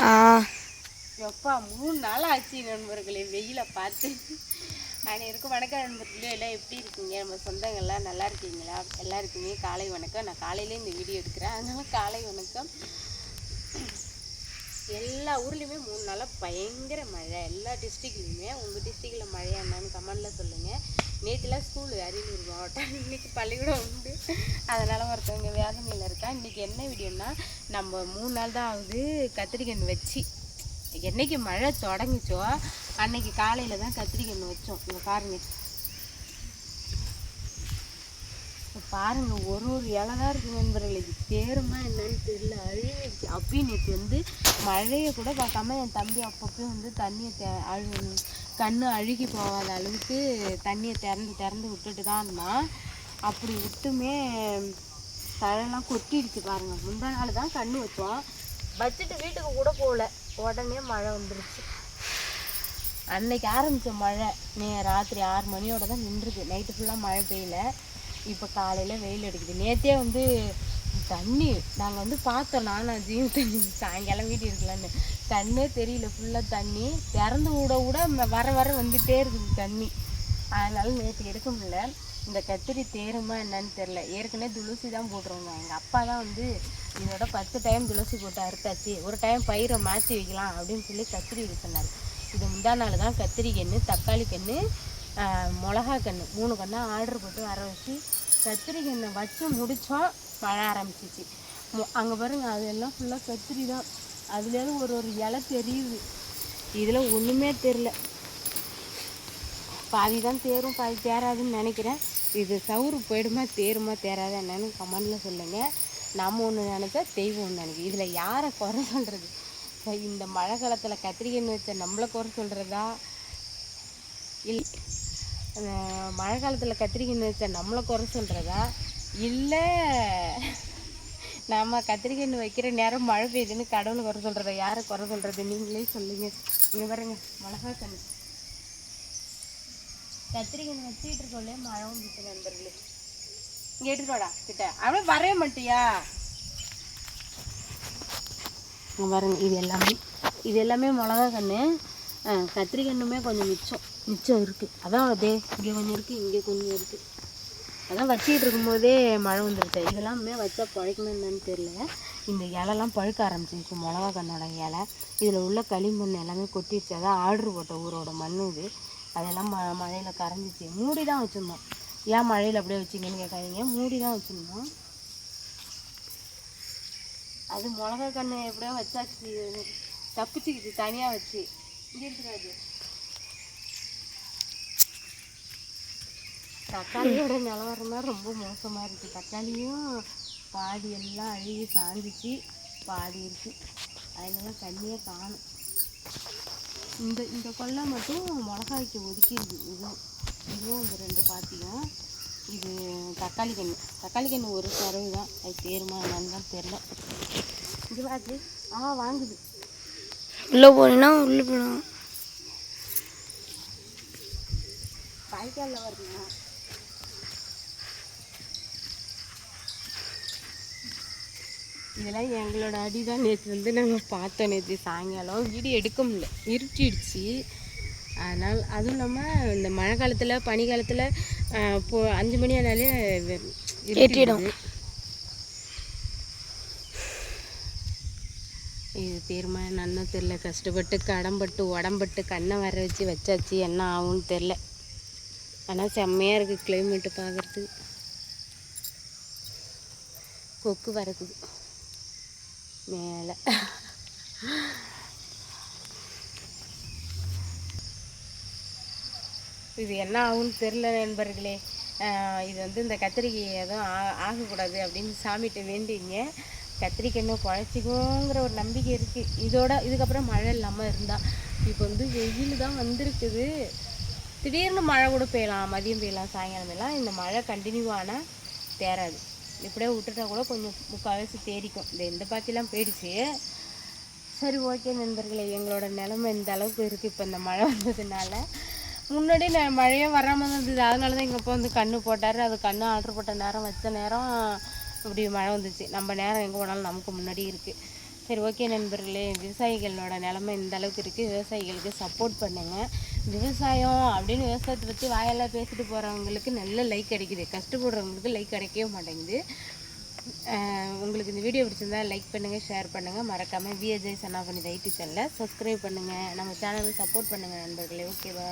ஆ. எப்பா மூணு நாள் ஆச்சு நண்பர்களே வெயிலை பார்த்து. அனைவருக்கும் வணக்கம் நண்பர்களே. எல்லாம் எப்படி இருக்கீங்க? நம்ம சொந்தங்கள்லாம் நல்லா இருக்கீங்களா? எல்லாம் இருக்கீங்க காலை வணக்கம். நான் காலையிலே இந்த வீடியோ எடுக்கிறேன். அதனால காலை வணக்கம். எல்லா ஊர்லேயுமே மூணு நாளாக பயங்கர மழை. எல்லா டிஸ்ட்ரிக்ட்லேயுமே உங்கள் டிஸ்ட்ரிக்டில் மழையா என்னன்னு கமெண்டில் சொல்லுங்கள் நேற்றுலாம் ஸ்கூல் அரியலூர் மாவட்டம் இன்றைக்கி பள்ளிக்கூடம் உண்டு. அதனால் ஒருத்தவங்க வேதனையில் இருக்கா. இன்றைக்கி என்ன வீடியோன்னா நம்ம மூணு நாள் தான் ஆகுது கத்திரிக்கன்று வச்சு என்னைக்கு மழை தொடங்குச்சோ அன்னைக்கு காலையில் தான் கத்திரிக்கன்று வச்சோம். இங்கே பாருங்க. பாருங்க ஒரு ஒரு இலை தான் இருக்கு நண்பர்களே. இது தேருமா என்னன்னு தெரியல. அழுவிடுச்சு அப்பயும் நேற்று வந்து மழையை கூட பார்க்காம என் தம்பி அப்பப்போ வந்து தண்ணியை தே அழு கண் அழுகி போகாத அளவுக்கு தண்ணியை திறந்து திறந்து விட்டுட்டு தான் இருந்தான் அப்படி விட்டுமே தழைலாம் கொட்டிடுச்சு பாருங்கள் முந்தா நாள் தான் கண் வச்சோம். வச்சுட்டு வீட்டுக்கு கூட போகல. உடனே மழை வந்துருச்சு. அன்னைக்கு ஆரம்பித்த மழை. நே ராத்திரி ஆறு மணியோட தான் நின்றுது. நைட்டு ஃபுல்லாக மழை பெய்யல. இப்போ காலையில் வெயில் அடிக்குது. நேற்றே வந்து தண்ணி. நாங்கள் வந்து பார்த்தோம். நானும் அஜியும் தண்ணி சாயங்காலம் வீட்டு இருக்கலான்னு தண்ணே தெரியல. ஃபுல்லாக தண்ணி. திறந்து விட விட வர வர வந்துகிட்டே இருக்குது தண்ணி. அதனால நேற்று எடுக்க முடியல. இந்த கத்திரி தேருமா என்னன்னு தெரில ஏற்கனவே துளசி தான் போட்டுருவாங்க எங்கள் அப்பா தான் வந்து இதோட பத்து டைம் துளசி போட்டு அறுத்தாச்சு. ஒரு டைம் பயிரை மாற்றி வைக்கலாம் அப்படின்னு சொல்லி கத்திரி இது சொன்னார் இது முந்தா நாள் தான். கத்திரி கன்று தக்காளி கன்று மிளகா கன்று மூணு கன்று ஆர்டர் போட்டு வர வச்சு கத்திரி கன்றை வச்சு முடித்தோம் மழை ஆரம்பிச்சிச்சு. அங்கே பாருங்கள் அதெல்லாம் ஃபுல்லாக கத்திரி தான் அதுலேருந்து ஒரு ஒரு இலை தெரியுது. இதில் ஒன்றுமே தெரில பாதி தான் தேரும் பாதி தேராதுன்னு நினைக்கிறேன். இது சவுறு போயிடுமா தேருமா தேராதா என்னன்னு கமெண்டில் சொல்லுங்கள் நம்ம ஒன்று நினைச்சா தெய்வம் ஒன்று நினைக்கும். இதில் யாரை குறை சொல்கிறது இந்த மழை காலத்தில் கத்திரிக்கைன்னு வச்ச நம்மளை குறை சொல்கிறதா இல்லை மழை காலத்தில் கத்திரிக்கைன்னு வச்ச நம்மளை குறை சொல்கிறதா இல்லை. நம்ம கத்திரிக்காய் வைக்கிற நேரம் மழை பெய்யுதுன்னு கடவுளை குறை சொல்கிறத யாரை குறை சொல்கிறது நீங்களே சொல்லுங்கள் இங்கே பாருங்க மிளகா கண்ணு கத்திரிக்காய் வச்சுக்கிட்டு இருக்கோம்லே மழவும் பிடிச்ச நண்பர்களே. இங்கே எடுத்துக்கோடா கிட்ட. அப்படியே வரைய மாட்டியா? பாருங்க இது எல்லாமே இது எல்லாமே மிளகா கன்று கத்திரிக்கண்ணுமே கொஞ்சம் மிச்சம் மிச்சம் இருக்குது அதான் அதே இங்கே கொஞ்சம் இருக்குது இங்கே கொஞ்சம் இருக்குது அதான் வச்சிக்கிட்டு இருக்கும்போதே மழை வந்துருச்சு. இதெல்லாமே வச்சா பழைக்குமே என்னன்னு தெரியல. இந்த இலைலாம் பழுக்க ஆரம்பிச்சிருச்சு மிளகா கண்ணோட இலை. இதில் உள்ள களிமண் எல்லாமே கொட்டிடுச்சு அதான் ஆர்டர் போட்ட ஊரோட மண் இது. அதெல்லாம் ம மழையில் கரைஞ்சிச்சு. மூடி தான் வச்சுருந்தோம். ஏன் மழையில் அப்படியே வச்சிங்கன்னு கேட்காதீங்க. மூடி தான் வச்சுருந்தோம். அது மிளகா கண்ணு எப்படியோ வச்சாச்சு. தப்பிச்சுக்கிச்சு தனியாக வச்சு. இங்கே இருக்கிறாது தக்காளியோட நிலவரம் தான் ரொம்ப மோசமாக இருக்குது தக்காளியும் பாதி எல்லாம் அழுகி சாஞ்சிச்சு பாதி இருக்கு. அதனால தண்ணியே காணும். இந்த இந்த கொல்லை மட்டும் மிளகாய்க்கு ஒதுக்கிடுது. இதுவும் இதுவும் இந்த ரெண்டு பாத்தியும். இது தக்காளி கன்று தக்காளி கன்று ஒரு சரவு தான். அது தேருமா என்னன்னு தான் தெரில இது வாத்து ஆ வாங்குது. உள்ளே போனீங்கன்னா உள்ளே போகணும் வாய்க்காலில் வருதுங்க. இதெல்லாம் எங்களோட அடி தான் நேற்று வந்து நாங்கள் பார்த்தோம் நேற்று சாயங்காலம். வீடியோ எடுக்க முடியல. இருட்டிடுச்சு. அதனால் அதுவும் இல்லாமல் இந்த மழை காலத்தில் பனி காலத்தில் இப்போ அஞ்சு மணி ஆனாலே இருட்டிடும் இது தீர்மா என்னன்னு தெரில கஷ்டப்பட்டு கடம்பட்டு உடம்பட்டு கண்ணை வர வச்சு வச்சாச்சு. என்ன ஆகும்னு தெரில ஆனால் செம்மையாக இருக்குது கிளைமேட்டு பார்க்குறதுக்கு கொக்கு வரக்குது. மேலே. இது என்ன ஆகும்னு தெரில நண்பர்களே. இது வந்து இந்த கத்திரிக்காய் எதுவும் ஆ- ஆகக்கூடாது அப்படின்னு சாமிகிட்ட வேண்டிங்க. கத்திரிக்காய் இன்னும் குழச்சிக்குங்கிற ஒரு நம்பிக்கை இருக்குது இதோட இதுக்கப்புறம் மழை இல்லாமல் இருந்தால் இப்போ வந்து வெயில் தான் வந்திருக்குது. திடீர்னு மழை கூட பெய்யலாம். மதியம் பெய்யலாம் சாயங்காலம் எல்லாம் இந்த மழை கண்டினியூ ஆனால் தேராது. இப்படியே விட்டுட்டா கூட கொஞ்சம் முக்கால்வாசி தேடிக்கும் இந்த இந்த பாத்திலாம் போயிடுச்சு. சரி ஓகே நண்பர்களே எங்களோட நிலமை இந்த அளவுக்கு இருக்குது இப்போ இந்த மழை வந்ததுனால முன்னாடி நான் மழையே வராமல் தான் இருந்தது. அதனால தான் எங்கள் அப்பா வந்து கண்ணு போட்டார். அது கண்ணு ஆர்டர் போட்ட நேரம் வச்ச நேரம் இப்படி மழை வந்துச்சு. நம்ம நேரம் எங்கே போனாலும் நமக்கு முன்னாடி இருக்குது சரி ஓகே நண்பர்களே. விவசாயிகளோட நிலமை இந்த அளவுக்கு இருக்குது விவசாயிகளுக்கு சப்போர்ட் பண்ணுங்கள் விவசாயம் அப்படின்னு விவசாயத்தை பற்றி வாயெல்லாம் பேசிட்டு போகிறவங்களுக்கு நல்ல லைக் கிடைக்குது. கஷ்டப்படுறவங்களுக்கு லைக் கிடைக்கவே மாட்டேங்குது. உங்களுக்கு இந்த வீடியோ பிடிச்சிருந்தா லைக் பண்ணுங்கள் ஷேர் பண்ணுங்கள் மறக்காமல் விஎஜய் சன்னா பண்ணி யூடியூப் சேனலை சப்ஸ்கிரைப் பண்ணுங்கள் நம்ம சேனலுக்கு சப்போர்ட் பண்ணுங்கள் நண்பர்களே. ஓகேவா